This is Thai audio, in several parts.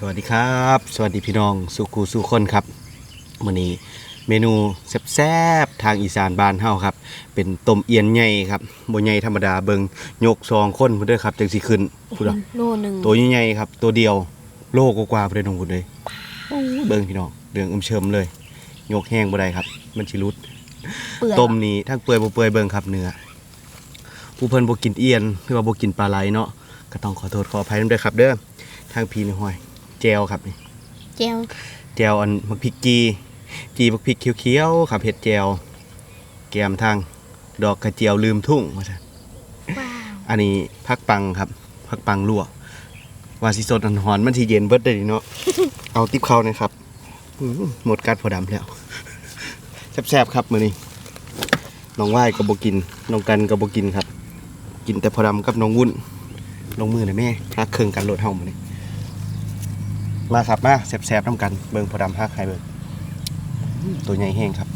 สวัสดีครับ สวัสดีพี่น้องสุขูสุคนครับมื้อนี้เมนูแซ่บๆทางอีสานบ้านเฮาครับ เป็นต้มเอียนใหญ่ครับบ่ใหญ่ธรรมดาเบิงยกซองคนพุ่นเด้อครับจังสิขึ้นพุ่นอะโลหนึ่งตัวใหญ่ๆครับ ตัวเดียวโลกว่าๆพุ่นเด้อน้องพุ่นเลยเบิ่งพี่น้องเรื่องอึมเชิมเลยยกแห้งบ่ได้ครับ มันสิรุดเปลือกต้มนี้ทั้งเปื่อยบ่เปื่อยเบิ่งครับเนื้อผู้เพิ่นบ่กินเอียนหรือว่าบ่กินปลาไหลเนาะก็ต้องขอโทษขออภัยนำด้วยครับ เด้อทางพี่นี่ห้อย แจวครับนี่แก้วแจวอันมักพริกจีจีมักพริกเขียวๆครับเห็ดแจวแกมทางดอกกระเจียวลืมทุ่งว่าซั่นว้าวอันนี้พักปังครับพักปังลวกว่าสิสดอันหอนมันสิเย็นเบิดได้เนาะ เอาติ๊บเข้าหนะครับอื้อหมดกัดพอดำแล้วแซ่บๆครับมื้อนี้น้องว่ายก็บ่กินน้องกันก็บ่กินครับ กินแต่พอดำกับน้องวุ่นลงมือหน่อยแม่ฮักเครื่องกันโลดเฮามื้อนี้ มาครับมาแซ่บๆน้ำกันเบิ่งพอดำฮักให้เบิ่งอื้อตัวใหญ่แห้งครับ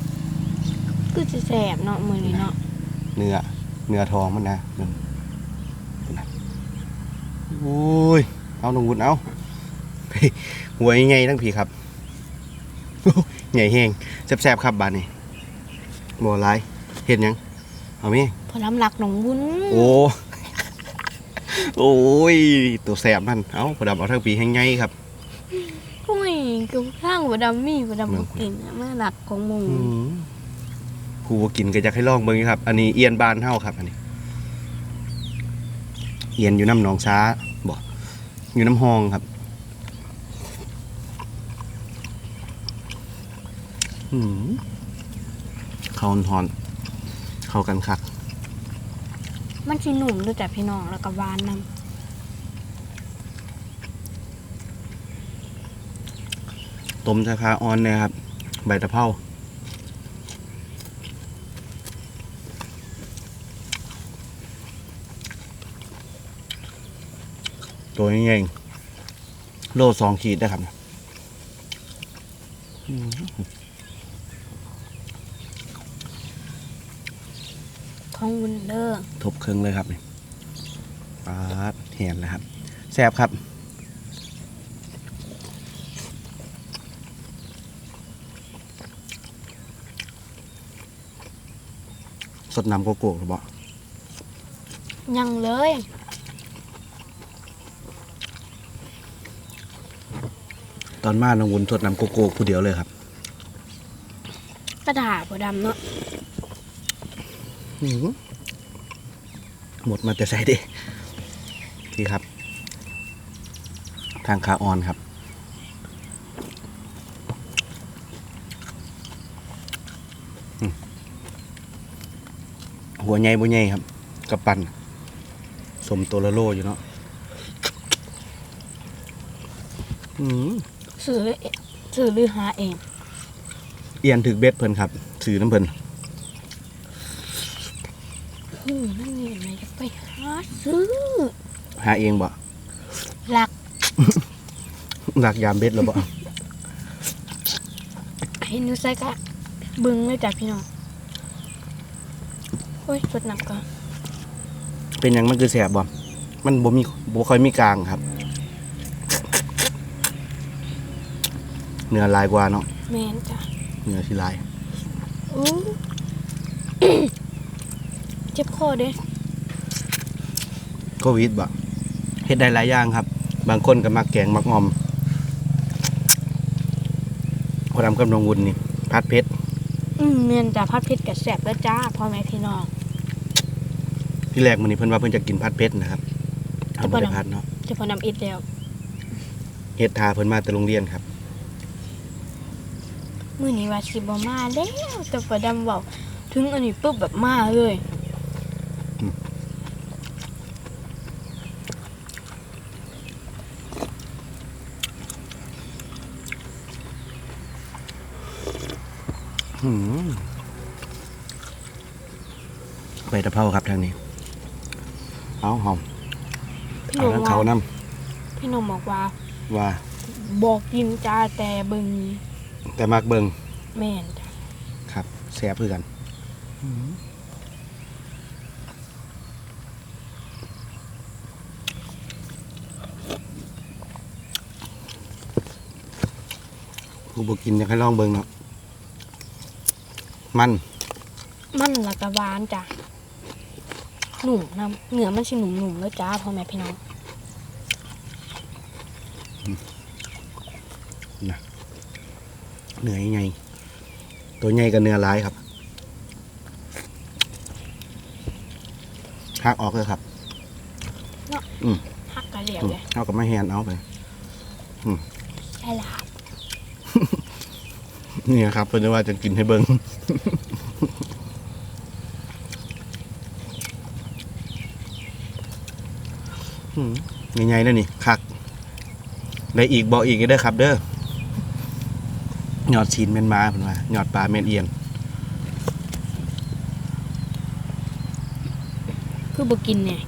ก็จะแสบเนาะมือนี้เนาะเนื้อเนื้อทองมันนะเบิ่งนะโอ้ยเอาลงวุ้นเอาเฮ้ยหัวใหญ่ทั้งผีครับโอ้ใหญ่แห้งแซ่บๆครับบานนี้บ่หลายเห็นยังเอาไหมพอน้ำหลักหนองวุ้นโอ้โอ้ยตัวแสบมันเอาพอดำเอาทั้งปีแห้งใหญ่ครับโอ้ย กับข้างหัวดำมีหัวดำบ่กินอะมาหลักของหมูอืมผู้บ่กินก็อยากให้ลองเบิ่งอยู่ครับ อันนี้เอียนบานเฮาครับ อันนี้ เอียนอยู่น้ำหนองช้าบ่อยู่น้ำหองครับ อืมเขาทอนเข้ากันคัก มันสิหนุ่มด้วยแต่พี่น้องแล้วก็หวานน ต้มชะคาออนเนี่ยครับ ใบตะเภาตัวนี้เองโลสองขีดได้ครับอืมำของวุ้นเด้อทบเครื่องเลยครับนี่ปาดเห็นแล้วครับ แซ่บครับ สดน้ำโกโก้หรือเปล่ายังเลย ตอนมาน้องวุ้นสดน้ำโกโก้ผู้เดียวเลยครับกระดาษหัวดำเนาะอื้อหือหมดมาแต่ใส่ดินี่ครับ ทางขาออนครับ หัวใหญ่บ่ใหญ่ครับกระปันสมตัวละโลอยู่เนาะอืมสื่อเลยสื่อหรือหาเอง เอียนถึกเบ็ดเพิ่นครับถือน้ำเพิ่นอืมนั่นนี่ไหนจะไปหาซื้อ หาเองบ่หลักหลักยามเบ็ดแล้วบ่ เห็นอยู่ใส่กะบึงเลยจ้ะพี่น้องโอ้ยสดน้ำก่อนเป็นหยังมันคือแสบบ่มันบ่มีบ่ค่อยมีกลางครับ เนื้อลายกว่าเนาะแมนจ้ะเนื้อที่ลายอู้เจ็บคอเด้โควิดบ่เฮ็ดได้หลายอย่างครับ บางคนก็มักแกงมักงอมพอทำกับน้องวุ้นนี่พัดเพชรอืมเมียนจ้ะพัดเพชรกับแสบแล้วจ้าพ่อแม่พี่น้อง ที่แรกมื้อนี้เพิ่นว่าเพิ่นจะกินพัดเพชรนะครับเอาบ่ได้พัดเนาะจะพอนำอิดแล้วเฮ็ดทาเพิ่นมาแต่โรงเรียนครับ มื้อนี้ว่าสิบ่มาแล้วแต่พอดำเว้าถึงอันนี้ปุ๊บแบบมาเลยหืมใบตะเภาครับทางนี้ เอาหอมพี่หเอานุ่มทั้งว่าเขานํพี่หนุ่มบอกว่าว่า บอกกินจ้าแต่เบึงแต่มักเบิงแม่นจ้ะครับแซ่บคือกันกูบอกกินอยากให้ลองเบิ่งเนาะมัน มันละกะหวานจ้ะ หนุ่มนำเนื้อมันสิหนุ่มๆเลยจ้าพ่อแม่พี่น้องเนื้อใหญ่ตัวใหญ่กับเนื้อร้ายครับหักออกเลยครับหักกะเหลียวเลยเอากับไม่แฮนเอาไปใช่ละนี่ครับเพื่อนว่าจะกินให้เบิ่ง อืม ใหญ่ๆแล้วนี่คักได้อีกบอกอีกเด้อครับ เด้อยอดชีนเมนมาเพิ่นว่ายอดปลาเมนเอียน คือบ่กินเนี่ย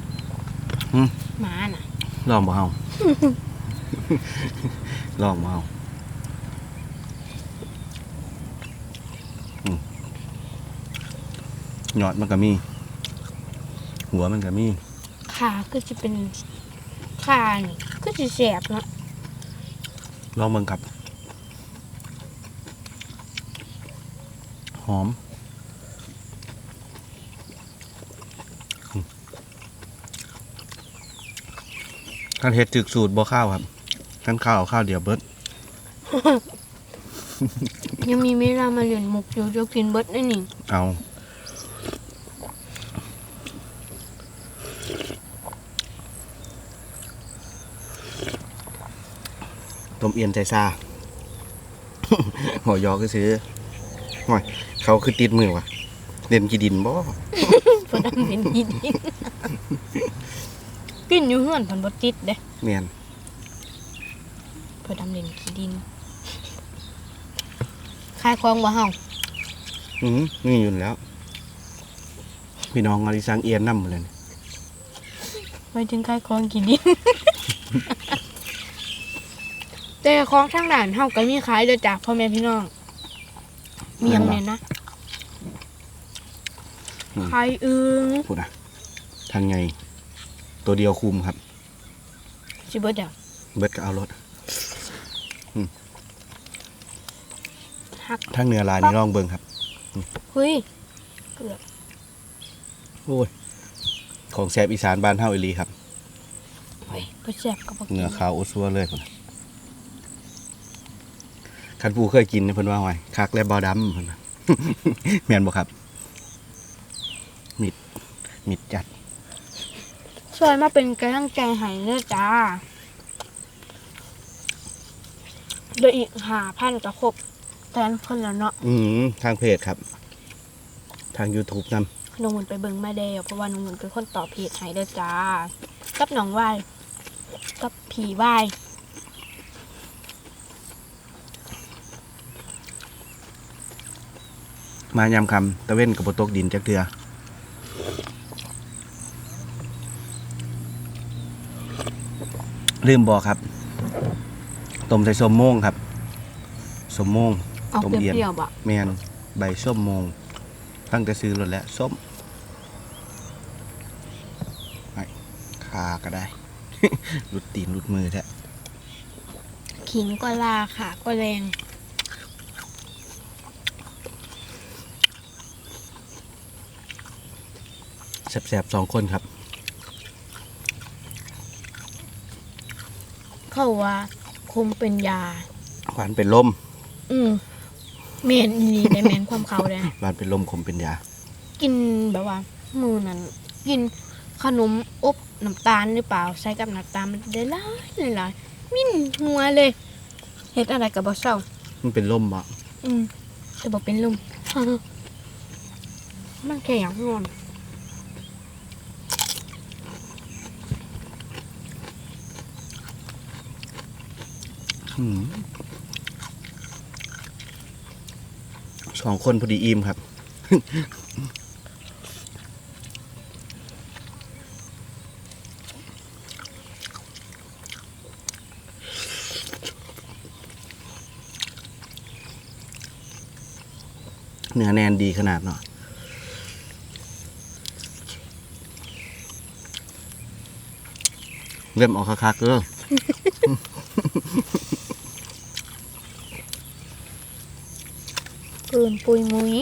หืม หมาน่ะ ลองบ่เฮา ลองบ่เฮาอืมยอดมันก็มี หัวมันก็มีขาคือสิเป็น ขานี่คือสิแสบเนาะลองเบิ่งครับ หอมอืมท่านเฮ็ดจึกสูตรบ่ข้าวครับท่านข้าวเอาข้าวเดียวเบิด ยังมีเวลามาเรียนมุกอยู่จะกินเบิดได้นี่เอา ต้มเอียนใจซาหอยอก็ซื้อหอยเขาคือติดมือวะเล่นกีดินบ่เพนดำเป็นกินกินอยู่เฮือนเพันบ่ติดเด้เมียนเพนดำเล่นขี้ดินคายคลองบ่เฮาอือนี่อยู่แล้ว พี่น้องอาริสังเอียนน้ำหมดเลยนี่ไปถึงคายคลองขี้ดิน แต่ของทางด่านเฮาก็มีขายเด้อจ้ะพ่อแม่พี่น้อง มีหยังแน่นะขายอึงพูดอะทางไงตัวเดียวคุมครับ สิเบิดอะเบิดก็เอารถหักทางเหนือลายนี่ลองเบิ่งครับ เฮ้ยโอ้ย ของแซบอีสานบ้านเฮาอีหลีครับเฮ้ยบ่แซ่บก็บ่กิเนื้อขาวอุซัวเลยพุ่นน่ะ คันปูเคยกินเนี่ยเพิ่นว่าไงคักและบอดำเพิ่นว่าแม่นบ่ครับ มิด มิดจัดช่วยมาเป็นกำลังใจให้เด้อจ้าเดี๋ยวอีก5,000ก็ครบแสนคนแล้วเนาะอืมทางเพจครับ ทาง YouTube นำน้องมุนไปเบิ่งมาเดวเพราะว่าน้องมุนเป็นคนตอบเพจให้เด้อจ้ากับน้องวายกับผีวาย มายามคำตะเว้นกับบ่ตกดินจักเทือลืมบอกครับต้มใส่ส้มโม่งครับส้มโม่งเอาต้มเปเอียนรี้ยวๆบ่แมนใบส้มโมง ตั้งแต่ซื้อรถแล้วส้มไปคาก็ได้ หลุดตีนหลุดมือแท้ ขิงก็ลาค่ะ ก็แรง แสบๆสองคนครับ เขาว่าคมเป็นยา หวานเป็นลม อืมเมนอีหลีได้แมนความเขาได้หวานเป็นลมขมเป็นยา กินแบบว่า มือนั้น กินขนมอบน้ำตาลหรือเปล่าใส่กับน้ำตาลมันได้หลายหลายมิ้นหัวเลยเฮ็ดอะไรกับบ่เศร้ามันเป็นลมบ่อืมแต่บอกเป็นลมมันแค่อยากนอน สองคนพอดีอิ่มครับ เนื้อแนนดีขนาดเนาะเริ่มออกคักๆเออ ปืนปุยมุย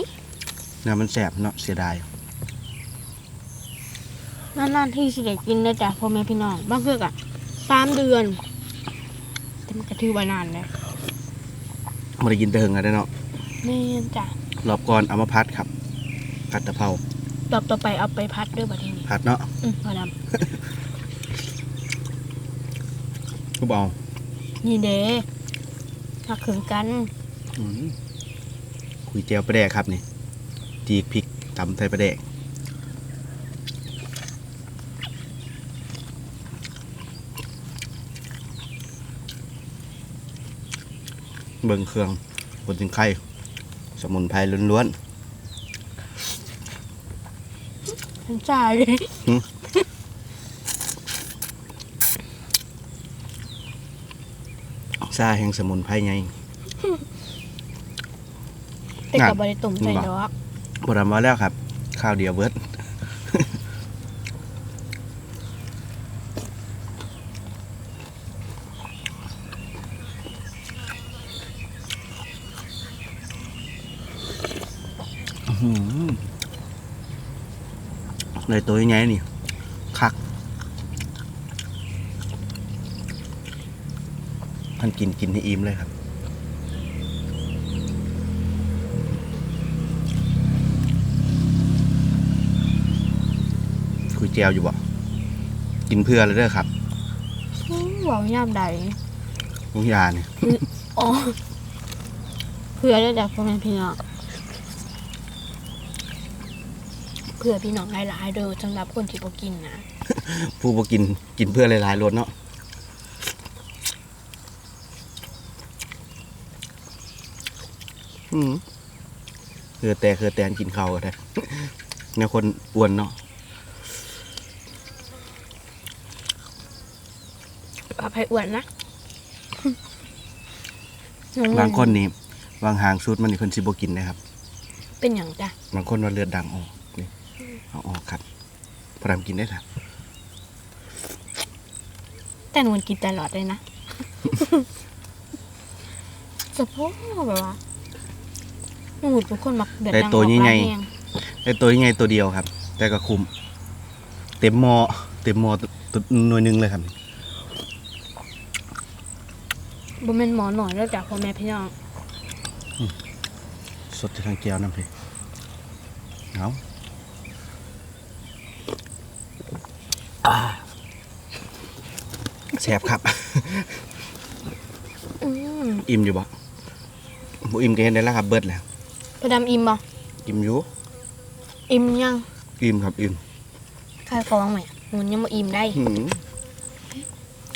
เนื้อมันแสบเนาะเสียดายนานๆที่สิได้กินได้จ้ะพ่อแม่พี่น้องบางเทื่อก็สามเดือนแต่มันก็ถือว่านานเลยมาได้กินแต่เฮิงอะได้เนาะแม่จ้ะรอบก่อนเอามาพัดครับผัดตะเภารอบต่อไปเอาไปพัดด้วยบัดนี้ผัดเนาะอืมพอดกูบอกนี่เด้หักขึงกัน อืม คุยเจียวปลาแดกครับนี่จีกพริกตำไทยปลาแดกเบิ่งเครื่องบนถึงไข่สมุนไพรล้วนฉันจ่ายเลยๆซาแห่งสมุนไพรไง แต่กับบริตุ่มใจดอกบรำว่าแล้วครับ ข้าวเดียวเบิดอื้อหือเลยตัวยังไงนี่คักท่านกินกินให้อิ่มเลยครับ แจวอยู่บ่กินเพื่อเลยเด้อครับอื้อเว้าย่ามใดลุงยาเนี่ยอ๋อเพื่อได้แต่พ่อแม่พี่น้องเพื่อพี่น้องหลายๆเด้อสำหรับคนที่บ่กินนะผู้บ่กินกินเพื่อหลายๆรสเนาะอืมเคือแต่เคือแต่กินข้าวก็ได้แนวคนอ้วนเนาะ ปลาไผ่อ้วนนะบางคนนี่วางหางสูตรมันนี่เพิ่นสิบ่กินนะครับ เป็นอย่างจ้ะบางคนว่าเลือดดังออกนี่เอาออกครับพอดำกินได้ครับแต่หนูกินตลอดเลยนะ สะโพกแบบว่าหนูเป็นคนมักเดือดได้ดังตัวออกใหญ่ร้ายๆแรงไอ้ตัวยังไงตัวเดียวครับ แต่ก็คุ้มเต็มหมอ เต็มหมอตัวตัวหน่วยหนึงเลยครับ บ่แม่นหมอหน่อยแล้วจ้ะพ่อแม่พี่น้องสดจากทางแก้วน้ำเพลเอาอ่าแสบครับอืมอิ่มอยู่บ่บ่อิ่มก็เห็นได้แล้วครับเบิดแล้วพอดำอิ่มบ่อิ่มอยู่ อิ่มยัง อิ่มครับอิ่มคายฟองไหมหนูยังบ่อิ่มได้หืม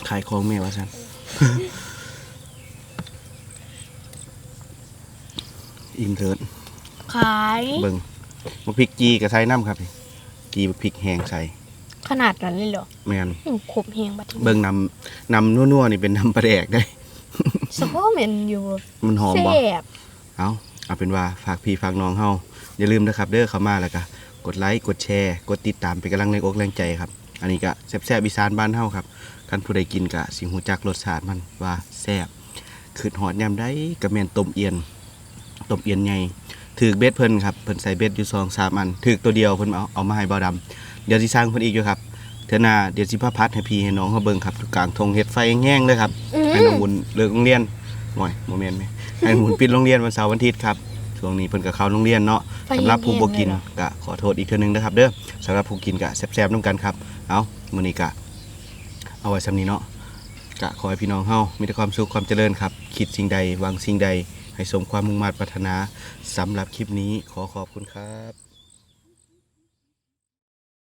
ขายของแม่ว่าซั่น อิ่มเถิดขายเบิ่งมะพริกจีกับใส่น้ำครับนี่จีมะพริกแห้งใส่ขนาดนั้นเลยเหรอแม่นหนูขบเฮงบัดนี้เบิ่งนำนำนัวๆนี่เป็นน้ำปลาแดกได้ สะโพกเหม็นอยู่มันหอมแซ่บ่บเอาเอาเป็นว่าฝากพี่ฝากน้องเฮาอย่าลืมนะครับ เด้อเข้ามาแล้วก็กดไลค์กดแชร์ กดติดตามเป็นกำลังแรงอกแรงใจครับ อันนี้ก็แซ่บๆอีสานบ้านเฮาครับคันผู้ใดกินก็สิฮู้จักรสชาติมันว่าแซ่บคือหอดยามใดก็แม่นต้มเอียน ต้มเอียนใหญ่ถือเบ็ดเพิ่นครับเพิ่นใส่เบ็ดอยู่2 3อันถือตัวเดียวเพิ่นเอาเอามาให้เบาดำเดี๋ยวสิสร้างเพิ่นอีกอยู่ครับเทื่อหน้าเดี๋ยวสิพาพัดให้พี่ให้น้องเฮาเบิ่งครับอยู่กลางทงเฮ็ดไฟแห้งๆเลยครับอืมให้น้องบุญเลิกโรงเรียนหน่อยโมเมนต์ไหมให้น้องบุญปิดโรงเรียนวันเสาร์วันอาทิตย์ครับช่วงนี้เพิ่นก็เข้าโรงเรียนเนาะไฟสำหรับผู้บ่กินเย็นๆเลยเหรอก็ขอโทษอีกเทื่อนึงนะครับเด้อสำหรับผู้กินก็แซ่บๆนํกันครับเอามื้อนี้ก็เอาไว้ซำนี้เนาะก็ขอให้พี่น้องเฮามีแต่ความสุขความเจริญครับ คิดสิ่งใดหวังสิ่งใด ให้สมความมุ่งมั่นปรารถนาสำหรับคลิปนี้ขอขอบคุณครับ